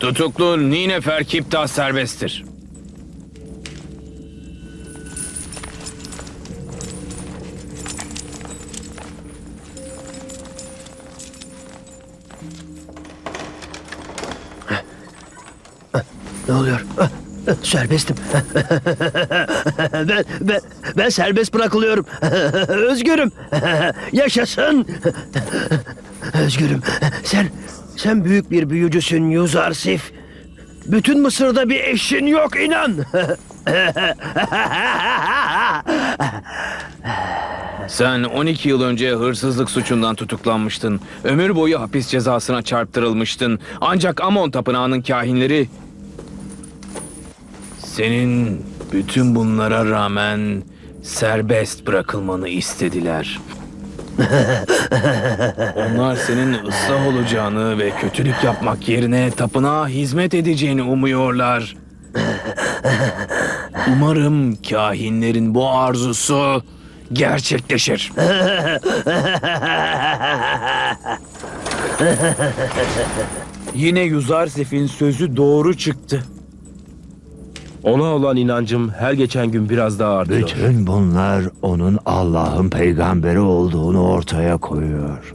Tutuklu Ninefer Kiptah serbesttir. Ne oluyor? Serbestim. ben, ben, ben serbest bırakılıyorum. Özgürüm. Yaşasın. Özgürüm. Sen, sen büyük bir büyücüsün Yuzarsif. Bütün Mısır'da bir eşin yok inan. Sen 12 yıl önce hırsızlık suçundan tutuklanmıştın. Ömür boyu hapis cezasına çarptırılmıştın. Ancak Amon Tapınağı'nın kahinleri... Senin bütün bunlara rağmen serbest bırakılmanı istediler. Onlar senin ıslah olacağını ve kötülük yapmak yerine tapınağa hizmet edeceğini umuyorlar. Umarım kahinlerin bu arzusu gerçekleşir. Yine Yuzarsif'in sözü doğru çıktı. Ona olan inancım her geçen gün biraz daha artıyor. Bütün bunlar onun Allah'ın peygamberi olduğunu ortaya koyuyor.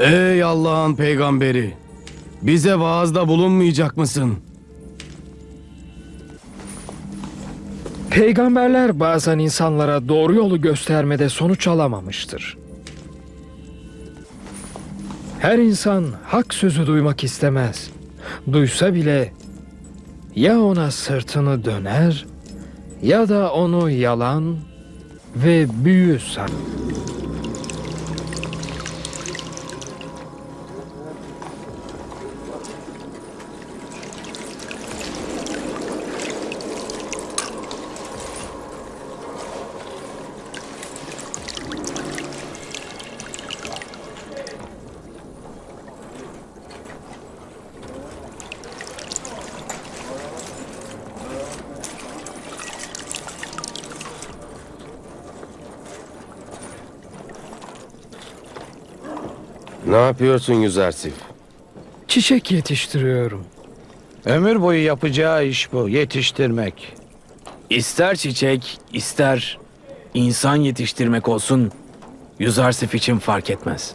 Ey Allah'ın peygamberi! Bize vaazda bulunmayacak mısın? Peygamberler bazen insanlara doğru yolu göstermede sonuç alamamıştır. Her insan hak sözü duymak istemez. Duysa bile ya ona sırtını döner ya da onu yalan ve büyü sanar. Ne yapıyorsun Yüzersif? Çiçek yetiştiriyorum. Ömür boyu yapacağı iş bu, yetiştirmek. İster çiçek, ister insan yetiştirmek olsun, Yuzarsif için fark etmez.